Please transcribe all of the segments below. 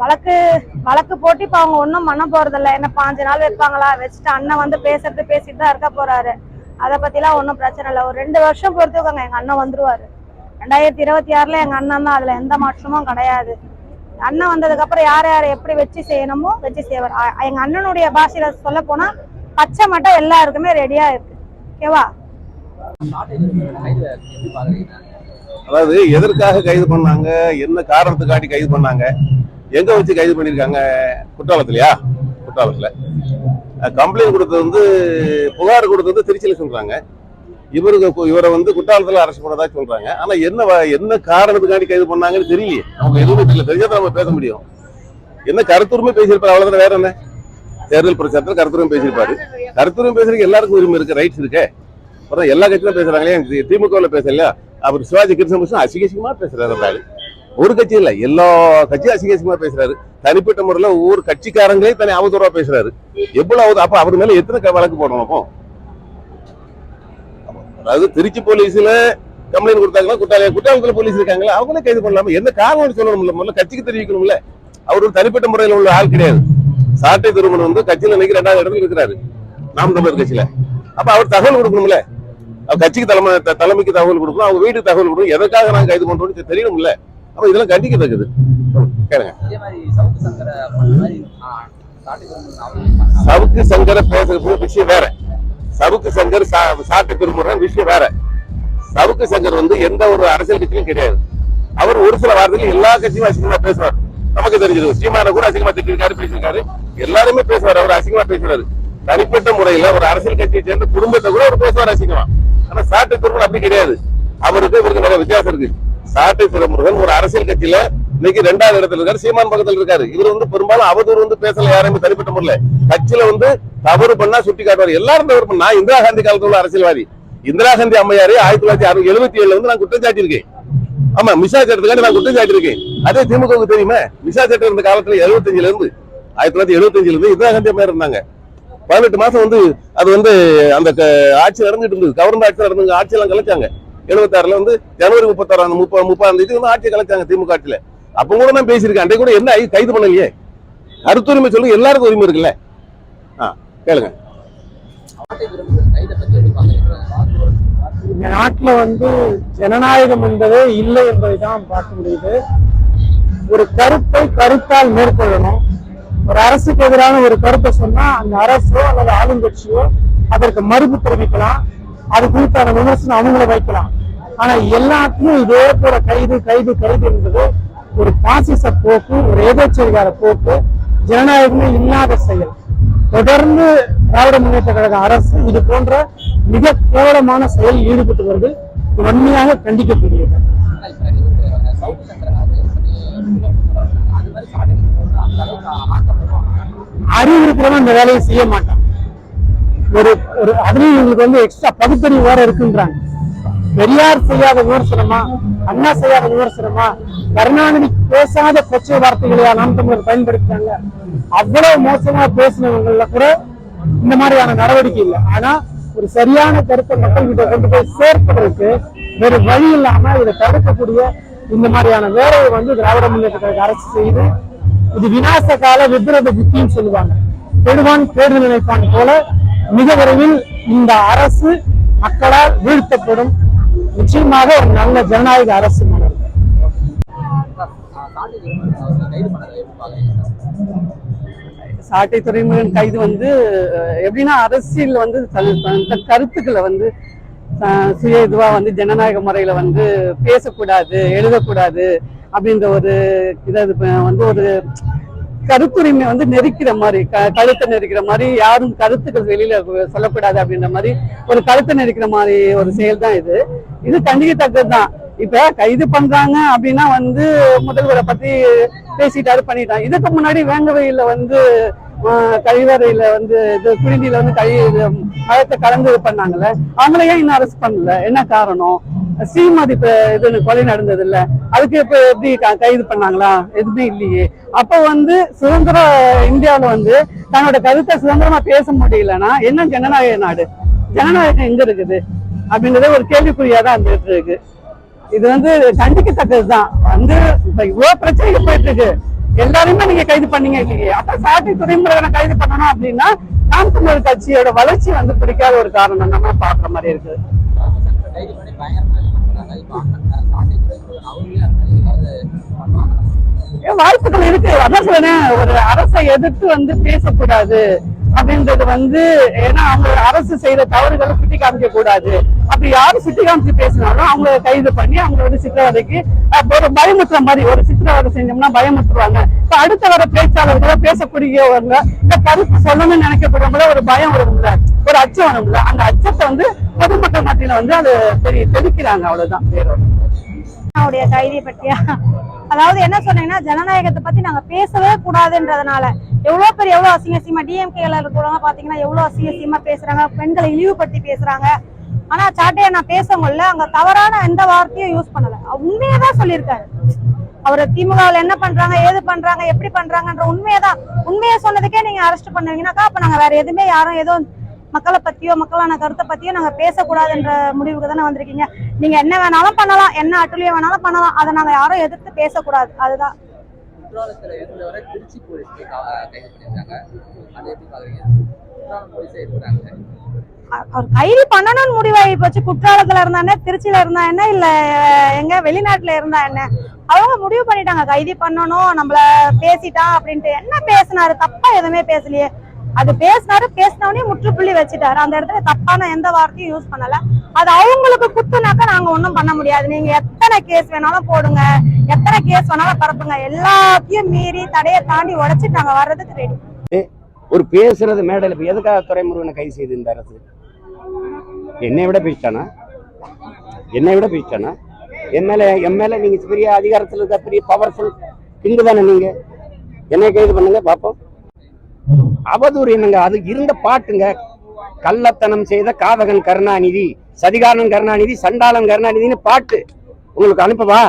வழக்கு வழக்கு போட்டு இப்போ அவங்க ஒன்றும் பண்ண போகிறதில்ல என்ன பாஞ்சு நாள் வைப்பாங்களா? வச்சுட்டு அண்ணன் வந்து பேசுறது பேசிட்டு தான் இருக்க போறாரு. அதை பற்றிலாம் ஒன்றும் பிரச்சனை இல்லை. ஒரு ரெண்டு வருஷம் பொறுத்துக்கோங்க எங்க அண்ணன் வந்துருவாரு. ரெண்டாயிரத்தி இருபத்தி ஆறுல எங்க அண்ணன் தான் அதுல எந்த மாற்றமும் கிடையாது. அண்ணன் வந்ததுக்கு அப்புறம் யார் எப்படி வச்சு செய்யணுமோ வச்சு செய்வார். எங்கள் எங்க அண்ணனுடைய பாஷையில் சொல்ல போனா பச்சை மட்டும் எல்லாருக்குமே ரெடியாக இருக்கு. ஓகேவா அதாவது எதற்காக கைது பண்ணாங்க? என்ன காரணத்துக்காண்டி கைது பண்ணாங்க? எங்க வச்சு கைது பண்ணிருக்காங்க குற்றாலத்திலயா? குற்றாலத்துல. கம்ப்ளைண்ட் கொடுத்தது வந்து புகார் கொடுத்தது வந்து திருச்சியில சொல்றாங்க. இவருக்கு கு- இவரை வந்து குற்றாலத்துல அரசு பண்ணதா சொல்றாங்க. ஆனா என்ன வ- என்ன காரணத்துக்காண்டி கைது பண்ணாங்கன்னு தெரியலையே. அவங்க எதுவுமே தெரியல. தெரிஞ்சா நம்ம பேச முடியும். என்ன கருத்துரிமை பேசியிருப்பாரு. அவ்வளவுதான் வேற என்ன? தேர்தல் பிரச்சாரத்தில் கருத்துரிமை பேசியிருப்பாரு. கருத்துரிமை பேசுறதுக்கு எல்லாருக்கும் உரிமை இருக்கு ரைட்ஸ் இருக்கே. அப்புறம் எல்லா கட்சியிலும் பேசுறாங்களே திமுகவில் பேசல அவர் சிவாஜி கிருஷ்ணகிருஷ்ணன் அசிங்கசிங்கமா பேசுறாரு அந்த ஆளு. ஒரு கட்சி இல்ல எல்லா கட்சியும் அசிங்கசிங்கமா பேசுறாரு. தனிப்பட்ட முறையில ஒவ்வொரு கட்சிக்காரங்களே தனி அவதூறா பேசுறாரு. எவ்வளவு அவதூறு- அப்ப அவர் மேல எத்தனை வழக்கு போடணும் அப்போ? அதாவது திருச்சி போலீஸ்ல கம்ப்ளைண்ட் கொடுத்தாங்களா? குற்றால குற்றாலத்தில் போலீஸ் இருக்காங்களா? அவங்களே கைது பண்ணலாமா? என்ன காரணம் சொல்லணும்ல முதல்ல கட்சிக்கு தெரிவிக்கணும்ல. அவர் ஒரு தனிப்பட்ட முறையில உள்ள ஆள் கிடையாது. சாட்டை திருமணம் வந்து கட்சியில இன்னைக்கு ரெண்டாவது இடத்துல இருக்கிறாரு. நாம் தமிழர் கட்சியில. அப்ப அவர் தகவல் கொடுக்கணும்ல. கட்சிக்கு தலைமை தலைமைக்கு தகவல் கொடுக்கணும் அவங்க வீட்டுக்கு தகவல் கொடுக்கணும். எதற்காக நாங்க கைது பண்றோம்னு தெரியணும்ல. அப்ப இதெல்லாம் கண்டிக்கத்தக்கது கேளுங்க. சவுக்கு சங்கர பேசுறது விஷயம் வேற. சவுக்கு சங்கர் சாட்டை திருமுறை விஷயம் வேற. சவுக்கு சங்கர் வந்து எந்த ஒரு அரசியல் கட்சியும் கிடையாது. அவர் ஒரு சில வார்த்தைகள் எல்லா கட்சியும் அசிங்கமா பேசுவார். நமக்கு தெரிஞ்சது. சீமான கூட அசிங்கமா திட்டிருக்காரு பேசியிருக்காரு. எல்லாருமே பேசுவார். அவர் அசிங்கமா பேசுறாரு. தனிப்பட்ட முறையில ஒரு அரசியல் கட்சியை சேர்ந்த குடும்பத்தை கூட அவர் பேசுவார் அசிங்கமா. ஆனா அப்படி கிடையாது. அவருக்கு இவருக்கு நிறைய வித்தியாசம் இருக்கு. சாட்டை சிதம்பரம் ஒரு அரசியல் கட்சியில இன்னைக்கு ரெண்டாவது இடத்துல இருக்காரு. சீமான் பக்கத்துல இருக்காரு. இவர் வந்து பெரும்பாலும் அவதூறு வந்து பேசல யாருமே தனிப்பட்ட முறையில. கட்சியில வந்து தவறு பண்ணா சுட்டி காட்டுவார் எல்லாரும் தவறு பண்ணா இந்திரா காந்தி காலத்துல உள்ள அரசியல்வாதி. இந்திரா காந்தி அம்மையாரு ஆயிரத்தி தொள்ளாயிரத்தி அறுபது எழுபத்தி ஏழுல வந்து நான் குற்றம் சாட்டியிருக்கேன். ஆமா மிசா சட்டத்துக்காண்டி நான் குற்றம் சாட்டியிருக்கேன். அதே திமுகவுக்கு தெரியுமா? மிசா சட்டம் இருந்த காலத்துல எழுபத்தஞ்சுல இருந்து ஆயிரத்தி தொள்ளாயிரத்தி எழுபத்தஞ்சுல இருந்து இந்திரா காந்தி அம்மையார் இருந்தாங்க. பதினெட்டு மாசம் வந்து அது வந்து அந்த ஆட்சி நடந்துட்டு இருந்தது. கவர்மெண்ட் ஆட்சி நடந்து ஆட்சியெல்லாம் கலைச்சாங்க. எழுபத்தாறுல வந்து ஜனவரி முப்பத்தாறாம் முப்பது முப்பதாம் தேதி வந்து ஆட்சி கலைச்சாங்க திமுக ஆட்சியில. அப்ப கூட நான் பேசியிருக்கேன். அன்றைக்கு கூட என்ன கைது பண்ணலையே. கருத்துரிமை சொல்லுங்க. எல்லாருக்கும் உரிமை இருக்குல்ல. ஆ கேளுங்க. நாட்டில் நாட்டுல வந்து ஜனநாயகம் என்பதே இல்லை என்பதை தான் பார்க்க முடியுது. ஒரு கருத்தை கருத்தால் மேற்கொள்ளணும். ஒரு அரசுக்கு எதிரான ஒரு கருத்தை சொன்னா அந்த அரசோ அல்லது ஆளுங்கட்சியோ அதற்கு மறுப்பு தெரிவிக்கலாம். அது குறித்தான விமர்சனம் அவங்கள வைக்கலாம். ஆனா எல்லாத்தையும் இதே போல கைது கைது கைது என்பது ஒரு பாசிச போக்கு ஒரு ஏதோச்சரிகார போக்கு. ஜனநாயகமே இல்லாத செயல். தொடர்ந்து திராவிட முன்னேற்ற கழக அரசு இது போன்ற மிக கோரமான செயல் ஈடுபட்டு வருது. இது வன்மையாக கண்டிக்கக்கூடியது. அது மாதிரி அறிவு இருக்கிறவன் இந்த வேலையை செய்ய மாட்டான். ஒரு ஒரு அதுலயும் இவங்களுக்கு வந்து எக்ஸ்ட்ரா பகுத்தறிவு வேற இருக்குன்றாங்க. பெரியார் செய்யாத விமர்சனமா அண்ணா செய்யாத விமர்சனமா கருணாநிதி பேசாத கொச்சை வார்த்தைகளையா நாம் தமிழர் பயன்படுத்துறாங்க. அவ்வளவு மோசமா பேசினவங்கள கூட இந்த மாதிரியான நடவடிக்கை இல்லை. ஆனா ஒரு சரியான கருத்தை மக்கள் கிட்ட கொண்டு போய் சேர்ப்பதற்கு வேறு வழி இல்லாம இதை தடுக்கக்கூடிய இந்த மாதிரியான வேலையை வந்து திராவிட முன்னேற்ற கழக அரசு செய்து இது விநாச கால விபரீத புத்தின்னு சொல்லுவாங்க. கெடுவான் கேடு நினைப்பான் போல மிக விரைவில் இந்த அரசு மக்களால் வீழ்த்தப்படும். நிச்சயமாக ஒரு நல்ல ஜனநாயக அரசு சாட்டை கைது துறைமுகன் கைது வந்து எப்படின்னா அரசியல் வந்து தன் கருத்துக்களை வந்து அஹ், சுய இதுவா வந்து ஜனநாயக முறையில வந்து பேசக்கூடாது எழுதக்கூடாது. அப்படின்ற ஒரு இதை வந்து ஒரு கருத்துரிமை வந்து நெரிக்கிற மாதிரி க கழுத்தை நெரிக்கிற மாதிரி யாரும் கருத்துக்கள் வெளியில சொல்லக்கூடாது அப்படின்ற மாதிரி ஒரு கழுத்தை நெரிக்கிற மாதிரி ஒரு செயல் தான் இது. இது கண்டிக்கத்தக்கது தான் இப்ப கைது பண்றாங்க அப்படின்னா வந்து முதல்வரை பத்தி பேசிட்டாரு பண்ணிட்டான் இதுக்கு முன்னாடி வேங்கவையில வந்து ஆஹ், கழிவறையில வந்து இது குடிநீர்ல வந்து கழி இது மழத்தை கலந்து இது பண்ணாங்கல்ல. அவங்கள ஏன் இன்னும் அரெஸ்ட் பண்ணல? என்ன காரணம்? ஸ்ரீமதி இது கொலை நடந்தது இல்ல அதுக்கு இப்ப எப்படி கைது பண்ணாங்களா? எதுவுமே இல்லையே. அப்ப வந்து சுதந்திர இந்தியாவுல வந்து தன்னோட கருத்தை சுதந்திரமா பேச முடியலன்னா என்ன ஜனநாயக நாடு? ஜனநாயகம் எங்க இருக்குது? அப்படின்றத ஒரு கேள்விக்குறியா தான் இருந்துட்டு இருக்கு. இது வந்து கண்டிக்கத்தக்கதுதான். வந்து இப்ப இவ்வளவு பிரச்சனைகள் போயிட்டு இருக்கு எல்லாருமே நீங்க கைது பண்ணீங்க இல்லையே. அப்ப சாட்டை துறைமுறைகளை கைது பண்ணணும் அப்படின்னா நாம் தமிழர் கட்சியோட வளர்ச்சி வந்து பிடிக்காத ஒரு காரணம் நம்ம பாக்குற மாதிரி இருக்கு பயங்கரமா இப்போ அவங்களே ஏதாவது வாய்ப்புகள் இருக்கு? அதான் சொல்றேன் ஒரு அரசை எதிர்த்து வந்து பேசக்கூடாது அப்படின்றது வந்து ஏன்னா அவங்க அரசு செய்யற தவறுகளை சுட்டி காமிக்க கூடாது அப்படி யாரும் சுட்டி காமிச்சு பேசினாலும் அவங்கள கைது பண்ணி அவங்கள வந்து சித்திரவதைக்கு ஒரு பயமுத்துற மாதிரி ஒரு சித்திரவதை செஞ்சோம்னா பயமுத்துருவாங்க இப்ப அடுத்த வர பேச்சாளர்கள பேசக்கூடியவங்க இந்த கருத்து சொல்லணும்னு நினைக்கப்படுறவங்கள ஒரு பயம் வரும்ல ஒரு அச்சம் வரும்ல. அந்த அச்சத்தை வந்து பொதுமக்கள் மத்தியில வந்து அது தெரி தெளிக்கிறாங்க அவ்வளவுதான். வேற அவருடைய கைதி பற்றியா? அதாவது என்ன சொன்னீங்கன்னா ஜனநாயகத்தை பத்தி நாங்க பேசவே கூடாதுன்றதுனால. எவ்வளவு பேர் எவ்வளவு அசிங்க அசிங்கமா டிஎம்கேல இருக்கிறவங்க பாத்தீங்கன்னா எவ்வளவு அசிங்க அசிங்கமா பேசுறாங்க பெண்களை இழிவுபடுத்தி பேசுறாங்க. ஆனா சாட்டையை நான் பேசவங்கல்ல அங்க தவறான எந்த வார்த்தையும் யூஸ் பண்ணல. உண்மையை உண்மையதான் சொல்லியிருக்காரு. அவர் திமுகவில் என்ன பண்றாங்க ஏது பண்றாங்க எப்படி பண்றாங்கன்ற உண்மையதான். உண்மையை சொன்னதுக்கே நீங்க அரெஸ்ட் பண்ணுவீங்கன்னாக்கா அப்ப நாங்க வேற எதுவுமே யாரும் எதுவும் மக்களை பத்தியோ மக்களான கருத்தை பத்தியோ நாங்க பேசக்கூடாதுன்ற முடிவுக்கு தானே வந்திருக்கீங்க. நீங்க என்ன வேணாலும் பண்ணலாம் என்ன அட்டுழியம் வேணாலும் பண்ணலாம் அதை நாங்க யாரும் எதிர்த்து பேசக்கூடாது. அதுதான். அவர் கைது பண்ணணும்னு முடிவாகி போச்சு. குற்றாலத்துல இருந்தா என்ன திருச்சியில இருந்தா என்ன இல்ல எங்க வெளிநாட்டுல இருந்தா என்ன? அவங்க முடிவு பண்ணிட்டாங்க. கைது பண்ணணும் நம்மள பேசிட்டான் அப்படின்ட்டு. என்ன பேசினாரு? தப்பா எதுவுமே பேசலையே. அது பேசினாரு பேசினவனே முற்றுப்புள்ளி வச்சுட்டாரு. அந்த இடத்துல தப்பான எந்த வார்த்தையும் யூஸ் பண்ணல. அது அவங்களுக்கு குத்துனாக்கா நாங்க ஒண்ணும் பண்ண முடியாது. நீங்க எத்தனை கேஸ் வேணாலும் போடுங்க. எத்தனை கேஸ் வேணாலும் பரப்புங்க. எல்லாத்தையும் மீறி தடையை தாண்டி உடைச்சிட்டு நாங்க வர்றதுக்கு ரெடி ஒரு பேசுறது மேடையில் இப்போ எதுக்காக துறைமுருகனை கை செய்து இந்த அரசு என்னை விட பேசிட்டானா? என்னை விட பேசிட்டானா? எம்எல்ஏ எம்எல்ஏ என் நீங்க பெரிய அதிகாரத்தில் இருக்க பெரிய பவர்ஃபுல் கிங்கு தானே நீங்க? என்னை கைது பண்ணுங்க பார்ப்போம் அவதூறு என்னங்க? அது இருந்த பாட்டுங்க. கள்ளத்தனம் செய்த காதகன் கருணாநிதி சதிகாரன் கருணாநிதி சண்டாளன் கருணாநிதின்னு பாட்டு. உங்களுக்கு அனுப்பவா?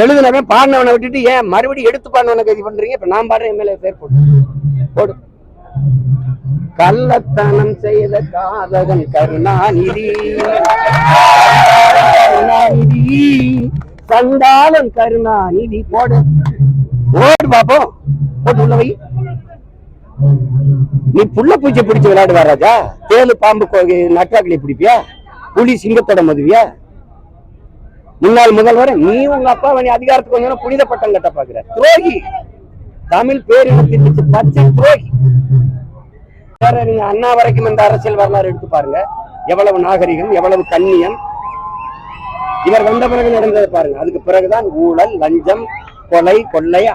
எழுதுனவன் பாடினவனை விட்டுட்டு ஏன் மறுபடியும் எடுத்து பாடினவனை கைது பண்றீங்க? இப்ப நான் பாடுறேன் எம்எல்ஏ பேர் போடு. போடு. கள்ளத்தனம் செய்த காதகன் கருணாநிதி கருணாநிதி சண்டாளன் கருணாநிதி போடு. ஓடு பாப்போம். போட்டு உள்ள வை. நீ புள்ள பூச்சி பிடிச்சு விளையாடுவா ராஜா? தேலு பாம்பு நட்டாக்களை பிடிப்பியா? புலி சிங்கத்தோட மதுவியா? முன்னாள் முதல்வர் நீ உங்க அப்பா நீ அதிகாரத்துக்கு கொஞ்சம் புனித பட்டம் கட்ட பாக்குற. துரோகி! தமிழ் பேரினத்திற்கு பச்சை துரோகி! வேற நீங்க அண்ணா வரைக்கும் இந்த அரசியல் வரலாறு எடுத்து பாருங்க. எவ்வளவு நாகரிகம் எவ்வளவு கண்ணியம். இவர் வந்த பிறகு நடந்ததை பாருங்க. அதுக்கு பிறகுதான் ஊழல் லஞ்சம் கொலை கொள்ளையா?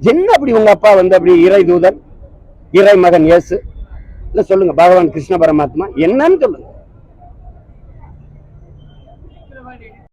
என்ன அப்படி உங்க அப்பா வந்து அப்படி இறை தூதன் இறை மகன் இயேசு? இல்ல சொல்லுங்க பகவான் கிருஷ்ண பரமாத்மா என்னன்னு சொல்லுங்க.